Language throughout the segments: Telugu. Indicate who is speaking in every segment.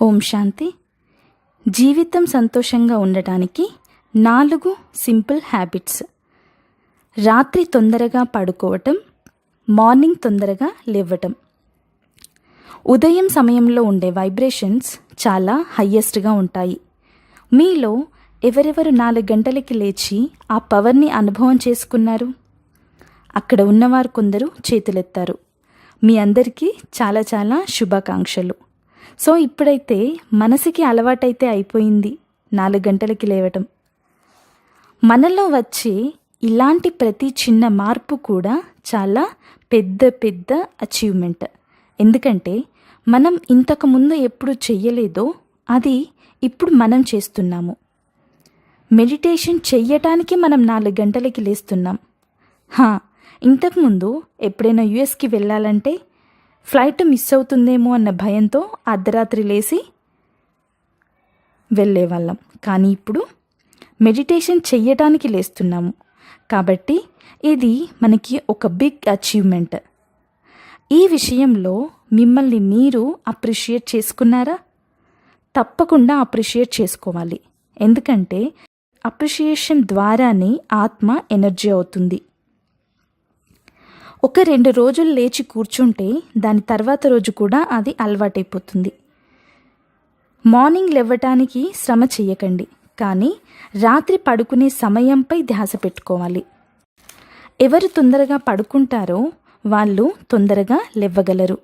Speaker 1: ఓం శాంతి. జీవితం సంతోషంగా ఉండటానికి నాలుగు సింపుల్ హ్యాబిట్స్. రాత్రి తొందరగా పడుకోవటం మార్నింగ్ తొందరగా లేవటం. ఉదయం సమయంలో ఉండే వైబ్రేషన్స్ చాలా హయ్యెస్ట్గా ఉంటాయి. మీలో ఎవరెవరు నాలుగు గంటలకి లేచి ఆ పవర్ని అనుభవం చేసుకున్నారు? అక్కడ ఉన్నవారు కొందరు చేతులెత్తారు. మీ అందరికీ చాలా చాలా శుభాకాంక్షలు. సో ఇప్పుడైతే మనసుకి అలవాటైతే అయిపోయింది నాలుగు గంటలకి లేవటం. మనలో వచ్చే ఇలాంటి ప్రతి చిన్న మార్పు కూడా చాలా పెద్ద పెద్ద అచీవ్మెంట్ ఎందుకంటే మనం ఇంతకుముందు ఎప్పుడు చెయ్యలేదో అది ఇప్పుడు మనం చేస్తున్నాము. మెడిటేషన్ చెయ్యటానికి మనం నాలుగు గంటలకి లేస్తున్నాం. హా ఇంతకుముందు ఎప్పుడైనా యుఎస్కి వెళ్ళాలంటే ఫ్లైట్ మిస్ అవుతుందేమో అన్న భయంతో అర్ధరాత్రి లేచి వెళ్ళేవాళ్ళం. కానీ ఇప్పుడు మెడిటేషన్ చెయ్యటానికి లేస్తున్నాము. కాబట్టి ఇది మనకి ఒక బిగ్ అచీవ్మెంట్. ఈ విషయంలో మిమ్మల్ని మీరు అప్రిషియేట్ చేసుకున్నారా? తప్పకుండా అప్రిషియేట్ చేసుకోవాలి. ఎందుకంటే అప్రిషియేషన్ ద్వారానే ఆత్మ ఎనర్జీ అవుతుంది. ఒక రెండు రోజులు లేచి కూర్చుంటే దాని తర్వాత రోజు కూడా అది అలవాటైపోతుంది. మార్నింగ్ లేవటానికి శ్రమ చెయ్యకండి. కానీ రాత్రి పడుకునే సమయంపై ధ్యాస పెట్టుకోవాలి. ఎవరు తొందరగా పడుకుంటారో వాళ్ళు తొందరగా లేవ్వగలరు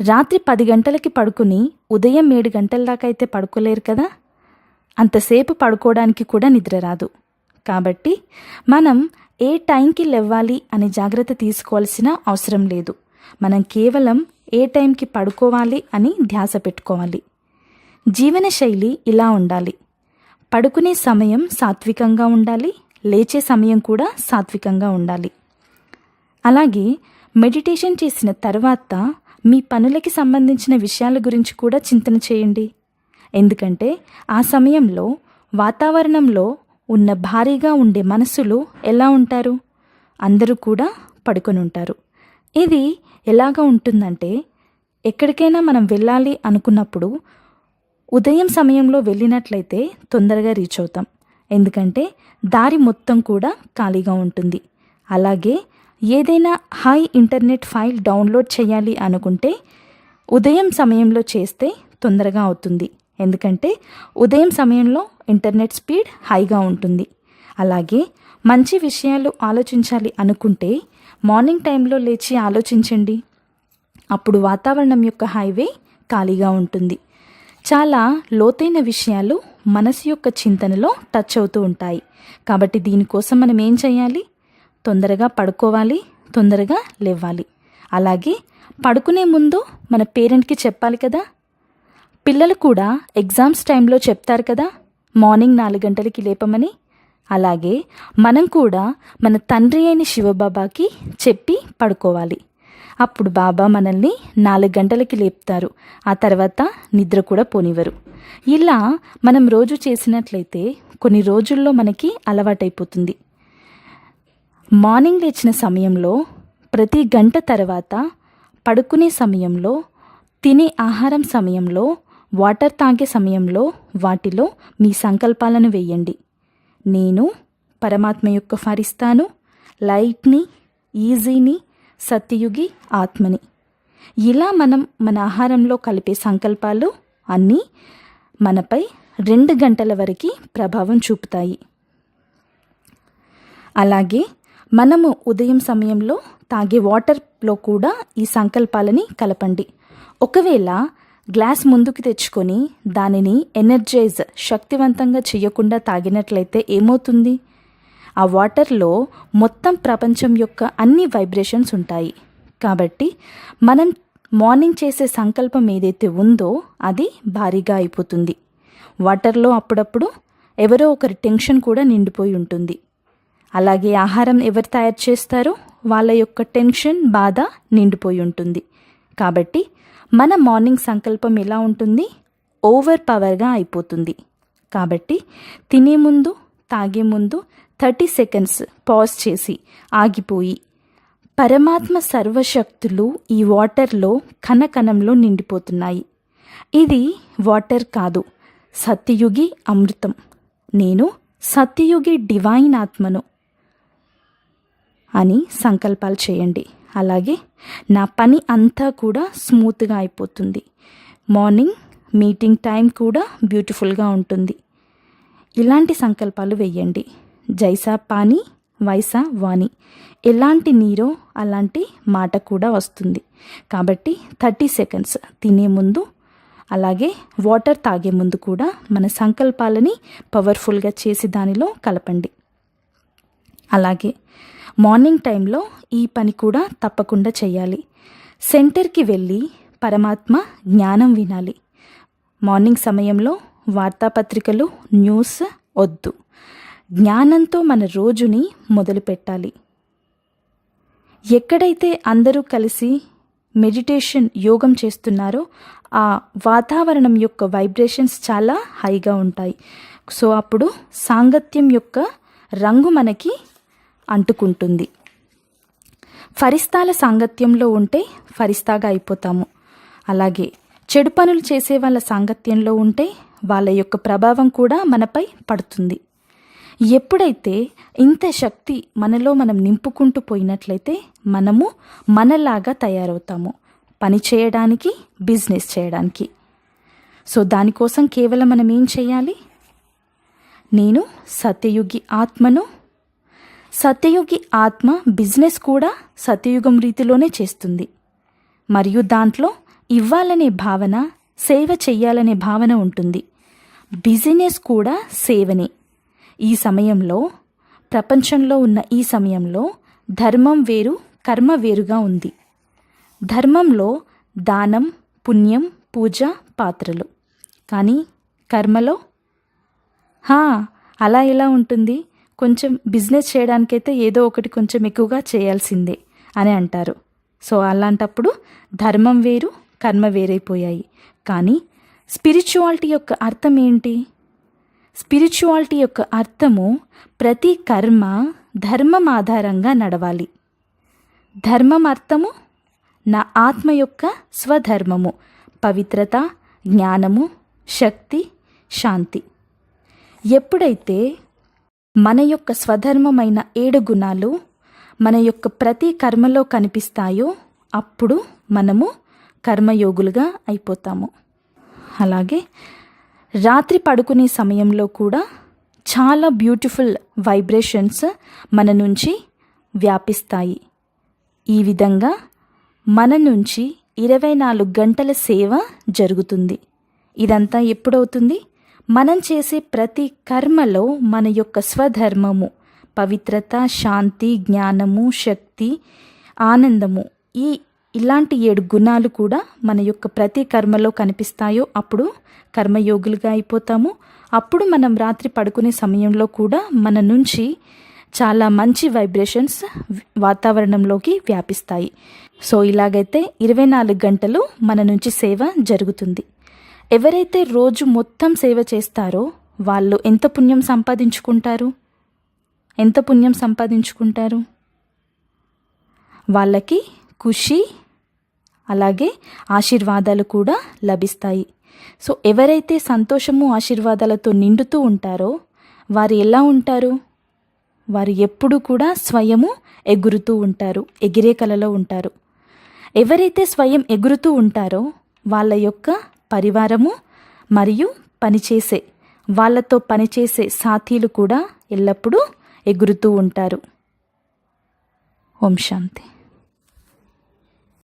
Speaker 1: రాత్రి పది గంటలకి పడుకుని ఉదయం ఏడు గంటల దాకా అయితే పడుకోలేరు కదా? అంతసేపు పడుకోవడానికి కూడా నిద్ర రాదు. కాబట్టి మనం ఏ టైంకి లెవ్వాలి అనే జాగ్రత్త తీసుకోవాల్సిన అవసరం లేదు. మనం కేవలం ఏ టైంకి పడుకోవాలి అని ధ్యాస పెట్టుకోవాలి. జీవన శైలి ఇలా ఉండాలి. పడుకునే సమయం సాత్వికంగా ఉండాలి లేచే సమయం కూడా సాత్వికంగా ఉండాలి. అలాగే మెడిటేషన్ చేసిన తర్వాత మీ పనులకి సంబంధించిన విషయాల గురించి కూడా చింతన చేయండి. ఎందుకంటే ఆ సమయంలో వాతావరణంలో ఉన్న భారీగా ఉండే మనసులు ఎలా ఉంటారు? అందరూ కూడా పడుకొని ఉంటారు ఇది ఎలాగ ఉంటుందంటే ఎక్కడికైనా మనం వెళ్ళాలి అనుకున్నప్పుడు ఉదయం సమయంలో వెళ్ళినట్లయితే తొందరగా రీచ్ అవుతాం. ఎందుకంటే దారి మొత్తం కూడా ఖాళీగా ఉంటుంది. అలాగే ఏదైనా హై ఇంటర్నెట్ ఫైల్ డౌన్లోడ్ చేయాలి అనుకుంటే ఉదయం సమయంలో చేస్తే తొందరగా అవుతుంది. ఎందుకంటే ఉదయం సమయంలో ఇంటర్నెట్ స్పీడ్ హైగా ఉంటుంది. అలాగే మంచి విషయాలు ఆలోచించాలి అనుకుంటే మార్నింగ్ టైంలో లేచి ఆలోచించండి. అప్పుడు వాతావరణం యొక్క హైవే ఖాళీగా ఉంటుంది. చాలా లోతైన విషయాలు మనసు యొక్క చింతనలో టచ్ అవుతూ ఉంటాయి. కాబట్టి దీనికోసం మనం ఏం చేయాలి? తొందరగా పడుకోవాలి తొందరగా లేవాలి. అలాగే పడుకునే ముందు మన పేరెంట్కి చెప్పాలి కదా? పిల్లలు కూడా ఎగ్జామ్స్ టైంలో చెప్తారు కదా? మార్నింగ్ నాలుగు గంటలకి లేపమని. అలాగే మనం కూడా మన తండ్రి అయిన శివబాబాకి చెప్పి పడుకోవాలి. అప్పుడు బాబా మనల్ని నాలుగు గంటలకి లేపుతారు. ఆ తర్వాత నిద్ర కూడా పోనివ్వరు. ఇలా మనం రోజు చేసినట్లయితే కొన్ని రోజుల్లో మనకి అలవాటైపోతుంది. మార్నింగ్ లేచిన సమయంలో ప్రతి గంట తర్వాత పడుకునే సమయంలో తినే ఆహారం సమయంలో వాటర్ తాగే సమయంలో వాటిలో మీ సంకల్పాలను వేయండి. నేను పరమాత్మ యొక్క ఫరిస్తాను లైట్ని ఈజీని సత్యయుగి ఆత్మని. ఇలా మనం మన ఆహారంలో కలిపే సంకల్పాలు అన్నీ మనపై రెండు గంటల వరకు ప్రభావం చూపుతాయి. అలాగే మనము ఉదయం సమయంలో తాగే వాటర్లో కూడా ఈ సంకల్పాలని కలపండి. ఒకవేళ గ్లాస్ ముందుకు తెచ్చుకొని దానిని ఎనర్జైజ్ శక్తివంతంగా చేయకుండా తాగినట్లయితే ఏమవుతుంది? ఆ వాటర్లో మొత్తం ప్రపంచం యొక్క అన్ని వైబ్రేషన్స్ ఉంటాయి. కాబట్టి మనం మార్నింగ్ చేసే సంకల్పం ఏదైతే ఉందో అది భారీగా అయిపోతుంది. వాటర్లో అప్పుడప్పుడు ఎవరో ఒకరి టెన్షన్ కూడా నిండిపోయి ఉంటుంది. అలాగే ఆహారం ఎవరు తయారు చేస్తారో వాళ్ళ యొక్క టెన్షన్ బాధ నిండిపోయి ఉంటుంది. కాబట్టి మన మార్నింగ్ సంకల్పం ఎలా ఉంటుంది? ఓవర్ పవర్గా అయిపోతుంది. కాబట్టి తినే ముందు తాగే ముందు థర్టీ సెకండ్స్ పాజ్ చేసి ఆగిపోయి పరమాత్మ సర్వశక్తులు ఈ వాటర్లో కణకణంలో నిండిపోతున్నాయి. ఇది వాటర్ కాదు సత్యయుగి అమృతం. నేను సత్యయుగి డివైన్ ఆత్మను అని సంకల్పాలు చేయండి. అలాగే నా పని అంతా కూడా స్మూత్గా అయిపోతుంది. మార్నింగ్ మీటింగ్ టైం కూడా బ్యూటిఫుల్గా ఉంటుంది. ఇలాంటి సంకల్పాలు వెయ్యండి. జైసా పానీ వైసా వాణి ఎలాంటి నీరో అలాంటి మాట కూడా వస్తుంది. కాబట్టి థర్టీ సెకండ్స్ తినే ముందు అలాగే వాటర్ తాగే ముందు కూడా మన సంకల్పాలని పవర్ఫుల్గా చేసి దానిలో కలపండి. అలాగే మార్నింగ్ టైంలో ఈ పని కూడా తప్పకుండా చేయాలి. సెంటర్కి వెళ్ళి పరమాత్మ జ్ఞానం వినాలి. మార్నింగ్ సమయంలో వార్తాపత్రికలు న్యూస్ వద్దు. జ్ఞానంతో మన రోజుని మొదలుపెట్టాలి ఎక్కడైతే అందరూ కలిసి మెడిటేషన్ యోగం చేస్తున్నారో ఆ వాతావరణం యొక్క వైబ్రేషన్స్ చాలా హైగా ఉంటాయి. సో అప్పుడు సాంగత్యం యొక్క రంగు మనకి అంటుకుంటుంది. ఫరిస్తాల సాంగత్యంలో ఉంటే ఫరిస్తాగా అయిపోతాము. అలాగే చెడు పనులు చేసే వాళ్ళ సాంగత్యంలో ఉంటే వాళ్ళ యొక్క ప్రభావం కూడా మనపై పడుతుంది. ఎప్పుడైతే ఇంత శక్తి మనలో మనం నింపుకుంటూ పోయినట్లయితే మనము మనలాగా తయారవుతాము. పని చేయడానికి బిజినెస్ చేయడానికి. సో దానికోసం కేవలం మనం ఏం చేయాలి? నేను సత్యయుగి ఆత్మను సత్యయుగి ఆత్మ బిజినెస్ కూడా సత్యయుగం రీతిలోనే చేస్తుంది. మరియు దాంట్లో ఇవ్వాలనే భావన సేవ చెయ్యాలనే భావన ఉంటుంది. బిజినెస్ కూడా సేవనే. ఈ సమయంలో ప్రపంచంలో ఉన్న ఈ సమయంలో ధర్మం వేరు కర్మ వేరుగా ఉంది. ధర్మంలో దానం పుణ్యం పూజ పాత్రలు. కానీ కర్మలో? హా అలా ఎలా ఉంటుంది? కొంచెం బిజినెస్ చేయడానికైతే ఏదో ఒకటి కొంచెం ఎక్కువగా చేయాల్సిందే అని అంటారు. సో అలాంటప్పుడు ధర్మం వేరు కర్మ వేరైపోయాయి. కానీ స్పిరిచువాలిటీ యొక్క అర్థం ఏంటి? స్పిరిచువాలిటీ యొక్క అర్థము ప్రతి కర్మ ధర్మం ఆధారంగా నడవాలి. ధర్మం అర్థము నా ఆత్మ యొక్క స్వధర్మము పవిత్రత జ్ఞానము శక్తి శాంతి. ఎప్పుడైతే మన యొక్క స్వధర్మమైన ఏడు గుణాలు మన యొక్క ప్రతి కర్మలో కనిపిస్తాయో అప్పుడు మనము కర్మయోగులుగా అయిపోతాము. అలాగే రాత్రి పడుకునే సమయంలో కూడా చాలా బ్యూటిఫుల్ వైబ్రేషన్స్ మన నుంచి వ్యాపిస్తాయి. ఈ విధంగా మన నుంచి ఇరవై నాలుగు గంటల సేవ జరుగుతుంది. ఇదంతా ఎప్పుడవుతుంది? మనం చేసే ప్రతి కర్మలో మన యొక్క స్వధర్మము పవిత్రత శాంతి జ్ఞానము శక్తి ఆనందము ఈ ఇలాంటి ఏడు గుణాలు కూడా మన యొక్క ప్రతి కర్మలో కనిపిస్తాయో అప్పుడు కర్మయోగులుగా అయిపోతాము. అప్పుడు మనం రాత్రి పడుకునే సమయంలో కూడా మన నుంచి చాలా మంచి వైబ్రేషన్స్ వాతావరణంలోకి వ్యాపిస్తాయి. సో ఇలాగైతే ఇరవై నాలుగు గంటలు మన నుంచి సేవ జరుగుతుంది. ఎవరైతే రోజు మొత్తం సేవ చేస్తారో వాళ్ళు ఎంత పుణ్యం సంపాదించుకుంటారు? ఎంత పుణ్యం సంపాదించుకుంటారు? వాళ్ళకి ఖుషి అలాగే ఆశీర్వాదాలు కూడా లభిస్తాయి. సో ఎవరైతే సంతోషము ఆశీర్వాదాలతో నిండుతూ ఉంటారో వారు ఎలా ఉంటారు? వారు ఎప్పుడు కూడా స్వయము ఎగురుతూ ఉంటారు ఎగిరే కలలో ఉంటారు. ఎవరైతే స్వయం ఎగురుతూ ఉంటారో వాళ్ళ యొక్క పరివారము మరియు పనిచేసే వాళ్ళతో పనిచేసే సాథీలు కూడా ఎల్లప్పుడూ ఎగురుతూ ఉంటారు. ఓం శాంతి.